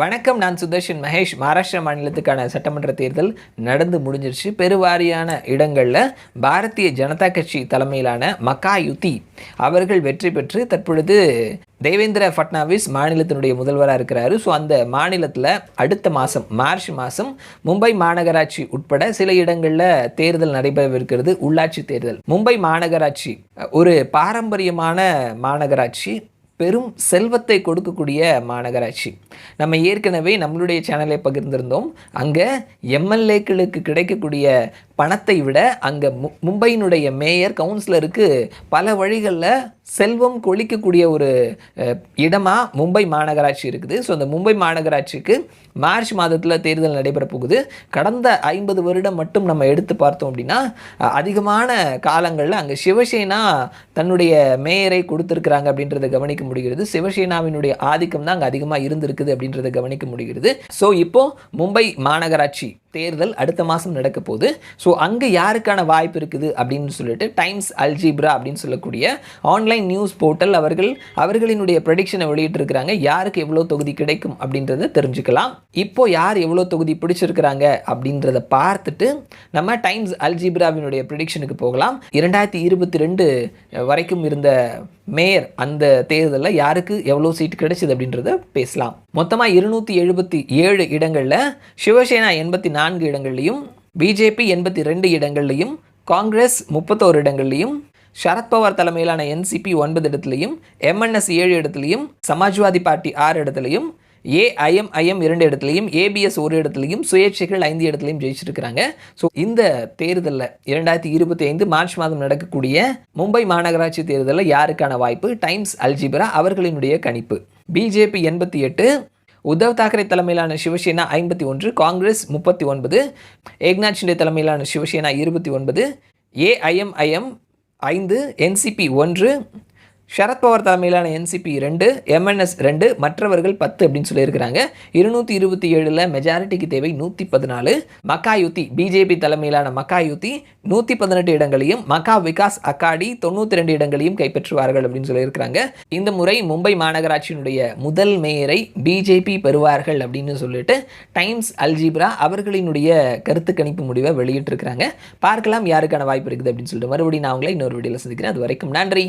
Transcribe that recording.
வணக்கம் நான் சுதர்ஷன் மகேஷ். மகாராஷ்டிரா மாநிலத்துக்கான சட்டமன்ற தேர்தல் நடந்து முடிஞ்சிருச்சு. பெருவாரியான இடங்களில் பாரதிய ஜனதா கட்சி தலைமையிலான மக்கா யுத்தி அவர்கள் வெற்றி பெற்று தற்பொழுது தேவேந்திர ஃபட்னாவிஸ் மாநிலத்தினுடைய முதல்வராக இருக்கிறாரு. ஸோ அந்த மாநிலத்தில் அடுத்த மாதம் மார்ச் மாதம் மும்பை மாநகராட்சி உட்பட சில இடங்களில் தேர்தல் நடைபெறவிருக்கிறது. உள்ளாட்சி தேர்தல். மும்பை மாநகராட்சி ஒரு பாரம்பரியமான மாநகராட்சி. பெரும் செல்வத்தை கொடுக்கக்கூடிய மாநகராட்சி. நம்ம ஏற்கனவே நம்மளுடைய சேனலை பகிர்ந்திருந்தோம். அங்கே எம்எல்ஏக்களுக்கு கிடைக்கக்கூடிய பணத்தை விட அங்கே மு மும்பையினுடைய மேயர் கவுன்சிலருக்கு பல வழிகளில் செல்வம் கொளிக்கக்கூடிய ஒரு இடமாக மும்பை மாநகராட்சி இருக்குது. ஸோ அந்த மும்பை மாநகராட்சிக்கு மார்ச் மாதத்தில் தேர்தல் நடைபெற போகுது. கடந்த ஐம்பது வருடம் மட்டும் நம்ம எடுத்து பார்த்தோம் அப்படின்னா அதிகமான காலங்களில் அங்கே சிவசேனா தன்னுடைய மேயரை கொடுத்துருக்குறாங்க அப்படின்றத கவனிக்க முடிகிறது. சிவசேனாவினுடைய ஆதிக்கம் தான் அங்கே அதிகமாக இருந்திருக்குது அப்படின்றத கவனிக்க முடிகிறது. ஸோ இப்போது மும்பை மாநகராட்சி தேர்தல் அடுத்த மாதம் நடக்க போகுது ஸோ அங்கே யாருக்கான வாய்ப்பு இருக்குது அப்படின்னு சொல்லிட்டு டைம்ஸ் அல்ஜிப்ரா அப்படின்னு சொல்லக்கூடிய ஆன்லைன் நியூஸ் போர்ட்டல் அவர்கள் அவர்களினுடைய ப்ரெடிக்ஷனை வெளியிட்டிருக்கிறாங்க. யாருக்கு எவ்வளோ தொகுதி கிடைக்கும் அப்படின்றத தெரிஞ்சுக்கலாம். இப்போ யார் எவ்வளோ தொகுதி பிடிச்சிருக்கிறாங்க அப்படின்றத பார்த்துட்டு நம்ம டைம்ஸ் அல்ஜிப்ராவினுடைய ப்ரடிக்ஷனுக்கு போகலாம். இரண்டாயிரத்தி இருபத்தி ரெண்டு வரைக்கும் இருந்த மேயர் அந்த தேர்தலில் யாருக்கு எவ்வளோ சீட் கிடைச்சது அப்படின்றத பேசலாம். மொத்தமாக இருநூற்றி எழுபத்தி ஏழு இடங்களில் சிவசேனா எண்பத்தி நாலு நான்கு இடங்கள்லையும் பிஜேபி எண்பத்தி ரெண்டு இடங்கள்லையும் காங்கிரஸ் முப்பத்தோரு இடங்கள்லையும் சரத்பவார் தலைமையிலான என்சிபி ஒன்பது இடத்துலையும் எம்என்எஸ் ஏழு இடத்துலையும் சமாஜ்வாதி பார்ட்டி ஆறு இடத்துலையும் ஏஐஎம்ஐஎம் இரண்டு இடத்துலையும் ஏபிஎஸ் ஒரு இடத்துலையும் சுயேட்சைகள் ஐந்து இடத்துலையும் ஜெயிச்சிருக்கிறாங்க. ஸோ இந்த தேர்தலில் இரண்டாயிரத்தி இருபத்தி ஐந்து மார்ச் மாதம் நடக்கக்கூடிய மும்பை மாநகராட்சி தேர்தலில் யாருக்கான வாய்ப்பு? டைம்ஸ் அல்ஜிபரா அவர்களினுடைய கணிப்பு. பிஜேபி எண்பத்தி எட்டு உத்தவ் தாக்கரே தலைமையிலான சிவசேனா ஐம்பத்தி ஒன்று காங்கிரஸ் முப்பத்தி ஒன்பது ஏக்நாத் ஷிண்டே தலைமையிலான சிவசேனா இருபத்தி ஒன்பது ஏஐஎம்ஐஎம் ஐந்து என்சிபி ஒன்று சரத்பவார் தலைமையிலான என்சிபி ரெண்டு எம்என்எஸ் ரெண்டு மற்றவர்கள் பத்து அப்படின்னு சொல்லியிருக்கிறாங்க. இருநூற்றி இருபத்தி ஏழில் மெஜாரிட்டிக்கு தேவை நூற்றி பதினாலு. மக்கா யுத்தி பிஜேபி தலைமையிலான மக்கா யுத்தி நூற்றி பதினெட்டு இடங்களையும் மக்கா விகாஸ் அக்காடி தொண்ணூற்றி ரெண்டு இடங்களையும் கைப்பற்றுவார்கள் அப்படின்னு சொல்லியிருக்கிறாங்க. இந்த முறை மும்பை மாநகராட்சியினுடைய முதல் மேயரை பிஜேபி பெறுவார்கள் அப்படின்னு சொல்லிட்டு டைம்ஸ் அல்ஜிப்ரா அவர்களினுடைய கருத்து கணிப்பு முடிவை வெளியிட்டிருக்கிறாங்க. பார்க்கலாம் யாருக்கான வாய்ப்பு இருக்குது அப்படின்னு சொல்லிட்டு மறுபடியும் நான் உங்களை இன்னொரு வீடியோவில் சந்திக்கிறேன். அது வரைக்கும் நன்றி.